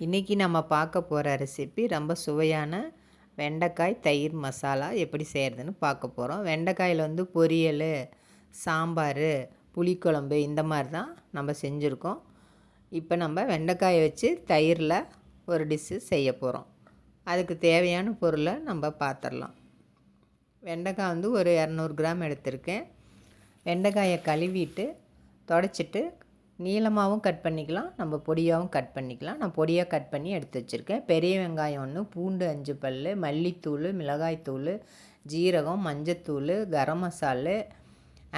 இன்றைக்கி நம்ம பார்க்க போகிற ரெசிபி ரொம்ப சுவையான வெண்டைக்காய் தயிர் மசாலா எப்படி செய்கிறதுன்னு பார்க்க போகிறோம் வெண்டைக்காயில் வந்து பொரியல் சாம்பார் புளிக்குழம்பு இந்த மாதிரி தான் நம்ம செஞ்சுருக்கோம். இப்போ நம்ம வெண்டைக்காயை வச்சு தயிரில் ஒரு டிஷ்ஷு செய்ய போகிறோம் அதுக்கு தேவையான பொருளை நம்ம பார்த்துடலாம் வெண்டைக்காய் வந்து ஒரு இரநூறு கிராம் எடுத்திருக்கேன். வெண்டைக்காயை கழுவிட்டு தொடச்சிட்டு நீளமாகவும் கட் பண்ணிக்கலாம் நம்ம பொடியாகவும் கட் பண்ணிக்கலாம். நான் பொடியாக கட் பண்ணி எடுத்து வச்சுருக்கேன். பெரிய வெங்காயம் ஒன்று பூண்டு அஞ்சு பல் மல்லித்தூள் மிளகாய்த்தூள் ஜீரகம் மஞ்சத்தூள் கரம் மசாலு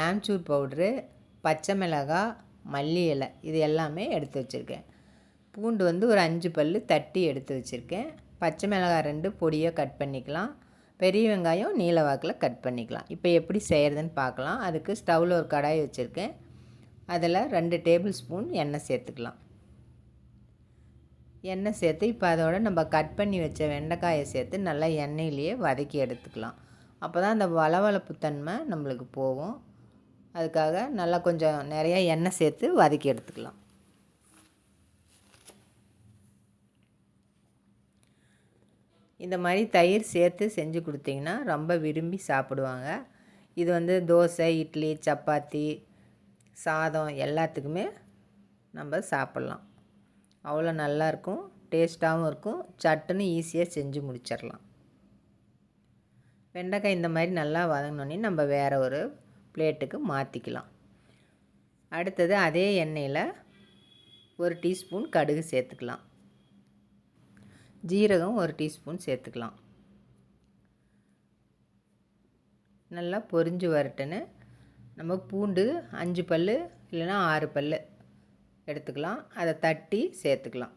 ஆம்ச்சூர் பவுட்ரு பச்சை மிளகாய் மல்லி இலை இது எல்லாமே எடுத்து வச்சுருக்கேன். பூண்டு வந்து ஒரு அஞ்சு பல் தட்டி எடுத்து வச்சுருக்கேன். பச்சை மிளகாய் ரெண்டு பொடியாக கட் பண்ணிக்கலாம். பெரிய வெங்காயம் நீல வாக்கில் கட் பண்ணிக்கலாம். இப்போ எப்படி செய்கிறதுன்னு பார்க்கலாம். அதுக்கு ஸ்டவ்வில் ஒரு கடாய் வச்சுருக்கேன். அதில் ரெண்டு டேபிள் ஸ்பூன் எண்ணெய் சேர்த்துக்கலாம். எண்ணெய் சேர்த்து இப்போ அதோட நம்ம கட் பண்ணி வச்ச வெண்டைக்காயை சேர்த்து நல்லா எண்ணெயிலேயே வதக்கி எடுத்துக்கலாம். அப்போ தான் அந்த வளவளப்பு தன்மை நம்மளுக்கு போகும். அதுக்காக நல்லா கொஞ்சம் நிறையா எண்ணெய் சேர்த்து வதக்கி எடுத்துக்கலாம். இந்த மாதிரி தயிர் சேர்த்து செஞ்சு கொடுத்தீங்கன்னா ரொம்ப விரும்பி சாப்பிடுவாங்க. இது வந்து தோசை இட்லி சப்பாத்தி சாதம் எல்லாத்துக்குமே நம்ம சாப்பிட்லாம். அவ்வளோ நல்லாயிருக்கும் டேஸ்ட்டாகவும் இருக்கும். சட்டுன்னு ஈஸியாக செஞ்சு முடிச்சிடலாம். வெண்டைக்காய் இந்த மாதிரி நல்லா வதங்கினோடனே நம்ம வேறு ஒரு பிளேட்டுக்கு மாற்றிக்கலாம் அடுத்தது அதே எண்ணெயில் ஒரு டீஸ்பூன் கடுகு சேர்த்துக்கலாம். ஜீரகம் ஒரு டீஸ்பூன் சேர்த்துக்கலாம். நல்லா பொரிஞ்சு வரட்டுன்னு நம்ம பூண்டு அஞ்சு பல் இல்லைன்னா ஆறு பல் எடுத்துக்கலாம். அதை தட்டி சேர்த்துக்கலாம்.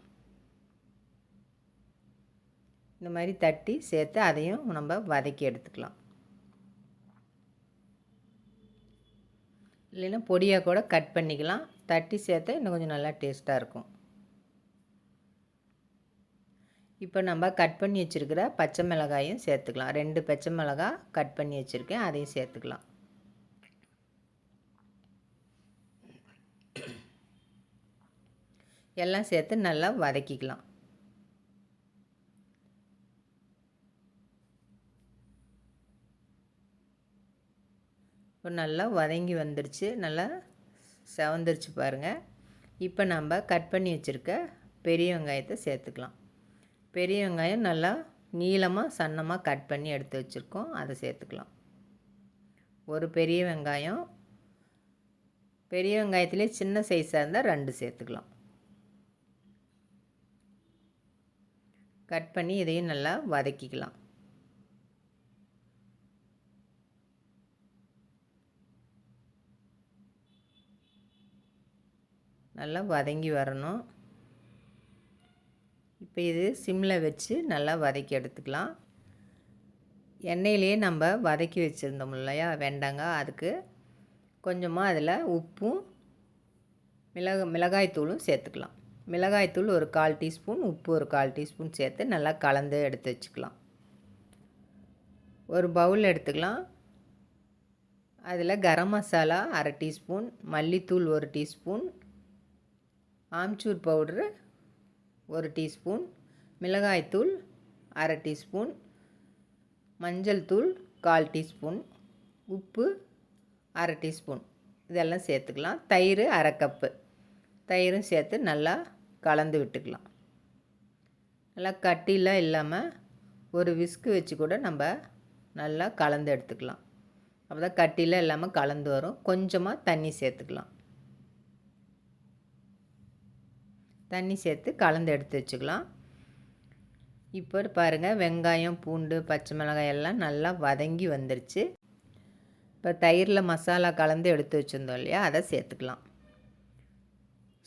இந்த மாதிரி தட்டி சேர்த்து அதையும் நம்ம வதக்கி எடுத்துக்கலாம். இல்லைன்னா பொடியாக கூட கட் பண்ணிக்கலாம். தட்டி சேர்த்தா இன்னும் கொஞ்சம் நல்லா டேஸ்ட்டாக இருக்கும். இப்போ நம்ம கட் பண்ணி வச்சுருக்கிற பச்சை மிளகாயும் சேர்த்துக்கலாம். ரெண்டு பச்சை மிளகாய் கட் பண்ணி வச்சுருக்கேன். அதையும் சேர்த்துக்கலாம். எல்லாம் சேர்த்து நல்லா வதக்கிக்கலாம். இப்போ நல்லா வதங்கி வந்துடுச்சு நல்லா செவந்துருச்சு பாருங்கள் இப்போ நம்ம கட் பண்ணி வச்சுருக்க பெரிய வெங்காயத்தை சேர்த்துக்கலாம். பெரிய வெங்காயம் நல்லா நீளமாக சன்னமாக கட் பண்ணி எடுத்து வச்சுருக்கோம். அதை சேர்த்துக்கலாம். ஒரு பெரிய வெங்காயம். பெரிய வெங்காயத்துலேயே சின்ன சைஸாக இருந்தால் ரெண்டு சேர்த்துக்கலாம். கட் பண்ணி இதையும் நல்லா வதக்கிக்கலாம். நல்லா வதங்கி வரணும். இப்போ இது சிம்மில் வச்சு நல்லா வதக்கி எடுத்துக்கலாம். எண்ணெயிலேயே நம்ம வதக்கி வச்சுருந்தோம் இல்லையா? வெண்டங்காய் அதுக்கு கொஞ்சமாக அதில் உப்பும் மிளகு மிளகாய்த்தூளும் சேர்த்துக்கலாம். மிளகாய்த்தூள் ஒரு கால் டீஸ்பூன் உப்பு ஒரு கால் டீஸ்பூன் சேர்த்து நல்லா கலந்து எடுத்து வச்சுக்கலாம். ஒரு பவுல் எடுத்துக்கலாம். அதில் கரம் மசாலா அரை டீஸ்பூன் மல்லித்தூள் ஒரு டீஸ்பூன் ஆம்ச்சூர் பவுட்ரு ஒரு டீஸ்பூன் மிளகாய்த்தூள் அரை டீஸ்பூன் மஞ்சள் தூள் கால் டீஸ்பூன் உப்பு அரை டீஸ்பூன். இதெல்லாம் சேர்த்துக்கலாம். தயிர் அரை கப்பு. தயிரும் சேர்த்து நல்லா கலந்து விட்டுக்கலாம். நல்லா கட்டிலாம் இல்லாமல் ஒரு விஸ்கு வச்சு கூட நம்ம நல்லா கலந்து எடுத்துக்கலாம். அப்போ தான் கட்டிலாம் இல்லாமல் கலந்து வரும். கொஞ்சமாக தண்ணி சேர்த்துக்கலாம். தண்ணி சேர்த்து கலந்து எடுத்து வச்சுக்கலாம். இப்போ பாருங்கள் வெங்காயம் பூண்டு பச்சை மிளகாய் எல்லாம் நல்லா வதங்கி வந்துருச்சு. இப்போ தயிரில் மசாலா கலந்து எடுத்து வச்சுருந்தோம் இல்லையா அதை சேர்த்துக்கலாம்.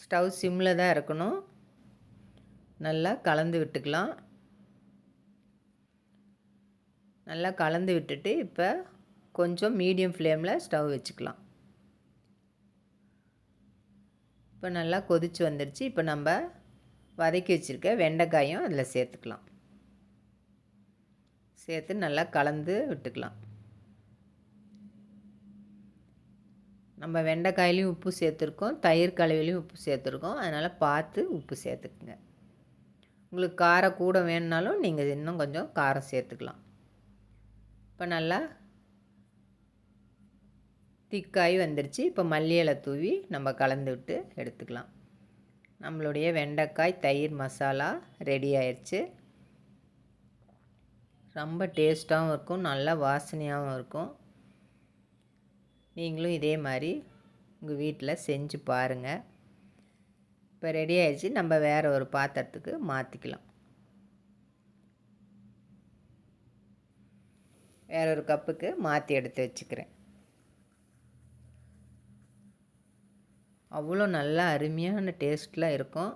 ஸ்டவ் சிம்மில் தான் இருக்கணும். நல்லா கலந்து விட்டுக்கலாம். நல்லா கலந்து விட்டுட்டு இப்போ கொஞ்சம் மீடியம் ஃப்ளேமில் ஸ்டவ் வச்சுக்கலாம். இப்போ நல்லா கொதித்து வந்துடுச்சு இப்போ நம்ம வதக்கி வச்சுருக்க வெண்டைக்காயும் அதில் சேர்த்துக்கலாம். சேர்த்து நல்லா கலந்து விட்டுக்கலாம். நம்ம வெண்டைக்காயிலையும் உப்பு சேர்த்துருக்கோம் தயிர் கலவையிலையும் உப்பு சேர்த்துருக்கோம். அதனால் பார்த்து உப்பு சேர்த்துக்குங்க. உங்களுக்கு காரம் கூட வேணுனாலும் நீங்கள் இன்னும் கொஞ்சம் காரம் சேர்த்துக்கலாம். இப்போ நல்லா திக்காய் வந்துருச்சு. இப்போ மல்லியலை தூவி நம்ம கலந்து விட்டு எடுத்துக்கலாம். நம்மளுடைய வெண்டைக்காய் தயிர் மசாலா ரெடி ஆயிடுச்சு. ரொம்ப டேஸ்ட்டாகவும் இருக்கும் நல்லா வாசனையாகவும் இருக்கும். நீங்களும் இதே மாதிரி உங்கள் வீட்டில் செஞ்சு பாருங்கள் இப்போ ரெடி ஆயிடுச்சு. நம்ம வேறு ஒரு பாத்திரத்துக்கு மாற்றிக்கலாம் வேற ஒரு கப்புக்கு மாற்றி எடுத்து வச்சுக்கிறேன். அவ்வளோ நல்லா அருமையான டேஸ்ட்லாம் இருக்கும்.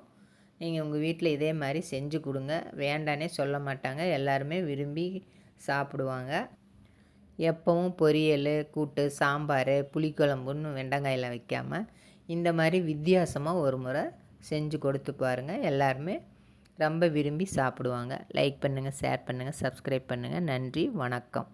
நீங்கள் உங்கள் வீட்டில் இதே மாதிரி செஞ்சு கொடுங்க. வேண்டானே சொல்ல மாட்டாங்க. எல்லாருமே விரும்பி சாப்பிடுவாங்க. எப்போவும் பொரியல் கூட்டு சாம்பார் புளிக்குழம்புன்னு வெண்டங்காயில் வைக்காமல் இந்த மாதிரி வித்தியாசமாக ஒரு முறை செஞ்சு கொடுத்து பாருங்கள் எல்லாருமே ரொம்ப விரும்பி சாப்பிடுவாங்க. லைக் பண்ணுங்கள் ஷேர் பண்ணுங்கள் சப்ஸ்கிரைப் பண்ணுங்கள் நன்றி வணக்கம்.